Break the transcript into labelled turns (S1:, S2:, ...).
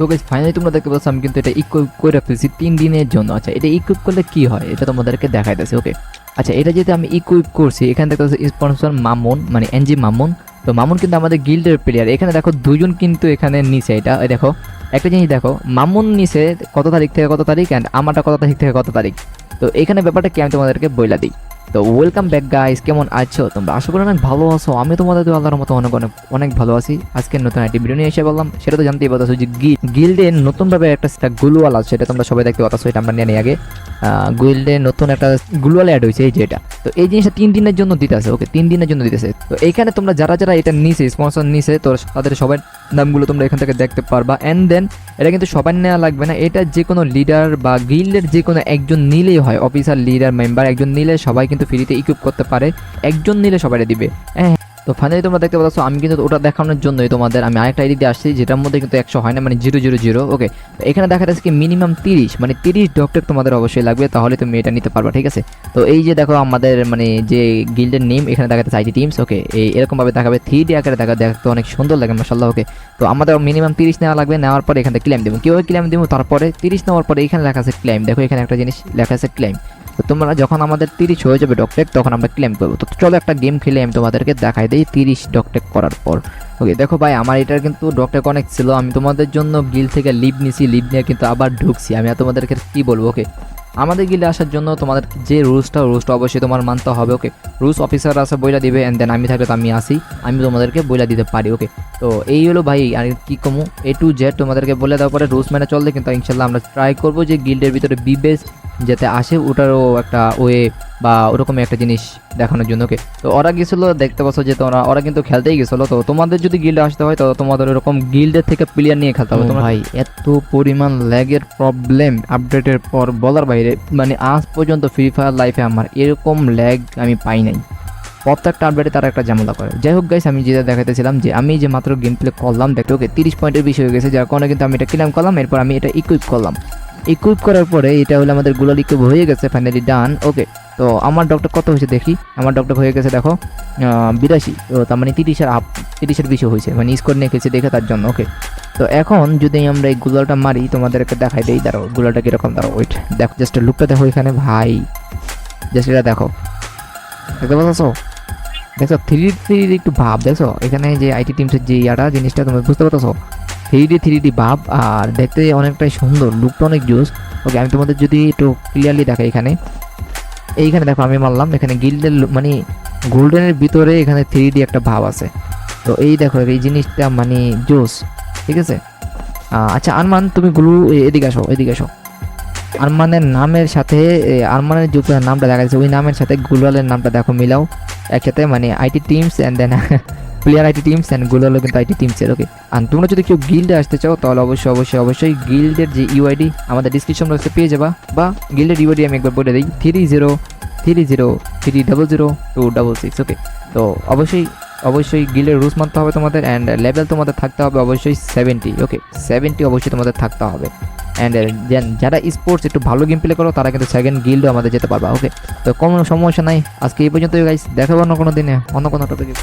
S1: তো guys finally তোমরা দেখতে পাচ্ছ, আমি কিন্তু এটা ইকুইপ করে রাখতেছি তিন দিনের জন্য। আচ্ছা এটা ইকুইপ করলে কি হয়? এটা তোমাদেরকে দেখাইতেছে ওকে আচ্ছা এটা যেহেতু আমি ইকুইপ করছি, এখানে দেখতে পাচ্ছি স্পন্সর মামুন মানে এনজি মামুন। তো মামুন কিন্তু আমাদের গিল্ডের প্লেয়ার এখানে দেখো দুজন কিন্তু এখানে নিচে এটা। দেখো, একটা জিনিস দেখো, মামুন নিচে কত তারিখ থেকে কত তারিখ অ্যান্ড আমারটা কত তারিখ থেকে কত তারিখ? তো এখানে ব্যাপারটা কি আমি তোমাদেরকে বইলা দিই। তো ওয়েলকাম ব্যাক গাইস কেমন আছো? তোমরা আশা করি অনেক ভালো আছো। আমি তোমাদের তো আল্লাহর মতো অনেক অনেক অনেক ভালো আছি। আজকে নতুন একটি ভিডিও নিয়ে এসে বললাম সেটা তো জানতেই পারছ যে গিল্ডে নতুনভাবে একটা সেটা গুলওয়াল আছে। সেটা তোমরা সবাই দেখতে পাচ্ছ এটা আমরা নিয়ে আগে। গুইল্ডে নতুন একটা গুলওয়াল অ্যাড হয়েছে, এই যে এটা। তো এই জিনিসটা তিন দিনের জন্য দিতেছে ওকে তিন দিনের জন্য দিতেছে। তো এইখানে তোমরা যারা যারা এটা নিছে স্পন্সর নিছে তো তাদের সবার নামগুলো তোমরা এখান থেকে দেখতে পারবা। অ্যান্ড দেন এটা কিন্তু সবাই নেওয়া লাগবে না। এটা যে কোনো লিডার বা গিল্ডের যে কোনো একজন নিলেই হয়। অফিসার লিডার মেম্বার একজন নিলে সবাই কিন্তু ফ্রিতে ইকুইপ করতে পারে। একজন নিলে সবাই দিবে। হ্যাঁ তো ফাইনালি তোমরা দেখতে পাচ্ছ, আমি কিন্তু ওটা দেখানোর জন্যই তোমাদের আমি আরেকটা আইডি দিয়ে আসছি, যেটার মধ্যে কিন্তু একশো হয় না মানে জিরো জিরো জিরো ওকে এখানে দেখা যাচ্ছে কি মিনিমাম তিরিশ মানে তিরিশ ডক্টর তোমাদের অবশ্যই লাগবে, তাহলে তুমি এটা নিতে পারবা, ঠিক আছে? তো এই যে দেখো আমাদের মানে যে গিল্ডের নেম এখানে দেখা যাচ্ছে আইটি টিমস ওকে এই এরকমভাবে দেখাবে থ্রি ডি আকারে দেখা, দেখতে অনেক সুন্দর লাগে মাসাল্লাহ ওকে তো আমাদের মিনিমাম তিরিশ নেওয়া লাগবে, নেওয়ার পরে এখানে ক্লেম দেবো। কীভাবে ক্লেম দেবো? তারপরে তিরিশ নেওয়ার পরে এখানে লেখা আছে ক্লেম দেখো এখানে একটা জিনিস লেখা আছে ক্লেম তো তোমরা যখন আমাদের তিরিশ হয়ে যাবে ডকটেক তখন আমরা ক্লেম করব। তো চলো একটা গেম খেলে, আমি তোমাদেরকে দেখাই দিই তিরিশ ডকটেক করার পর। ওকে দেখো ভাই, আমার এটার কিন্তু ডকটেক অনেক ছিল, আমি তোমাদের জন্য গিল থেকে লিভ নিছি লিভ নিয়ে কিন্তু আবার ঢুকছি, আমি তোমাদেরকে কি বলব ওকে আমাদের গিলে আসার জন্য তোমাদের যে রুলসটা রুলসটা অবশ্যই তোমার মানতে হবে ওকে রুলস অফিসার আসে বইলা দিবে অ্যান্ড দেন আমি থাকলে তো আমি আসি, আমি তোমাদেরকে বইলা দিতে পারি ওকে তো এই হলো ভাই, আর কি কমু? এ টু জেড তোমাদেরকে বলে দেওয়ার পরে রুলস মেনে চললে কিন্তু ইনশাল্লাহ আমরা ট্রাই করব যে গিল্ডের ভিতরে বিবেস যাতে আসে ওটারও একটা ওয়ে বা ওরকমই একটা জিনিস দেখানোর জন্য। ওকে তো ওরা গেছিল দেখতে পাচ্ছ যে তোমরা ওরা কিন্তু খেলতেই গেছিল। তো তোমাদের যদি গিল্ডে আসতে হয় তো তোমাদের ওরকম গিল্ডের থেকে প্লেয়ার নিয়ে খেলতে হবে। তোমরা ভাই এত পরিমাণ ল্যাগের প্রবলেম আপডেটের পর বলার বাইরে মানে আজ পর্যন্ত ফ্রি ফায়ার লাইফে আমার এরকম ল্যাগ আমি পাই নাই। প্রত্যেকটা আপডেটে তারা একটা ঝামেলা করে। যাই হোক গাইস আমি যেটা দেখাতেছিলাম যে আমি যে মাত্র গেম প্লে করলাম দেখতে ওকে তিরিশ পয়েন্টের বেশি হয়ে গেছে যার কারণে কিন্তু আমি এটা ক্লেম করলাম এরপর আমি এটা ইকুইপ করলাম। ইকুইপ করার পরে এটা হলো আমাদের গুলাল ইকুইপ হয়ে গেছে ফাইনালি ডান ওকে তো আমার ডক্টর কত হয়েছে দেখি? আমার ডক্টর হয়ে গেছে দেখো বিরাশি, তো তার মানে তিরিশের আপ তিরিশের বেশি হয়েছে মানে স্কোর নিয়ে গেছে দেখে তার জন্য ওকে তো এখন যদি আমরা এই গুলালটা মারি, তোমাদেরকে দেখাই দেই, দাঁড়াও, গুলালটা কীরকম, দাঁড়াও ওইট দেখো জাস্ট লুকটা দেখো এখানে, ভাই। জাস্ট এটা দেখো। দেখতে পাচ্ছ? দেখো থ্রি থ্রি একটু ভাব দেখো এখানে যে আইটি টিমসের যে ইয়াটা, জিনিসটা তুমি বুঝতে পারছ থ্রি ডি থ্রি ডি ভাব, আর দেখতে অনেকটাই সুন্দর লুকটা অনেক জুস ওকে আমি তোমাদের যদি একটু ক্লিয়ারলি দেখাই এখানে। এইখানে দেখো, আমি মারলাম, এখানে গিল্ডের মানে গোল্ডেনের ভিতরে এখানে থ্রি ডি একটা ভাব আছে। তো এই দেখো, এই জিনিসটা মানে জোস ঠিক আছে? আচ্ছা আরমান, তুমি গুলু এদিকে আসো এদিকে আসো। আরমানের নামের সাথে আরমানের যে নামটা দেখা যাচ্ছে, ওই নামের সাথে গুলালের নামটা দেখো, মিলাও। একসাথে মানে IT teams and then player IT teams and গুলালও কিন্তু আইটি টিমসের ওকে আর তোমরা যদি কেউ গিল্ডে আসতে চাও, তাহলে অবশ্যই অবশ্যই অবশ্যই গিল্ডের যে ইউআইডি আমাদের ডিসক্রিপশন বক্সে পেয়ে যাবা, বা গিল্ডের ইউআইডি আমি একবার বলে দিই three zero three zero three double zero two double six okay তো অবশ্যই অবশ্যই গিল্ডের রুলস মানতে হবে তোমাদের অ্যান্ড লেভেল তোমাদের থাকতে হবে অবশ্যই সেভেন্টি ওকে সেভেন্টি অবশ্যই তোমাদের থাকতে হবে। অ্যান্ড দেন যারা স্পোর্টস একটু ভালো গেম প্লে করো, তারা কিন্তু সেকেন্ড গিল্ডও আমাদের যেতে পারবা ওকে তো কোনো সমস্যা নাই, আজকে এই পর্যন্ত গাইস দেখাবো অন্য কোনো দিনে, অন্য কোনো টপিকে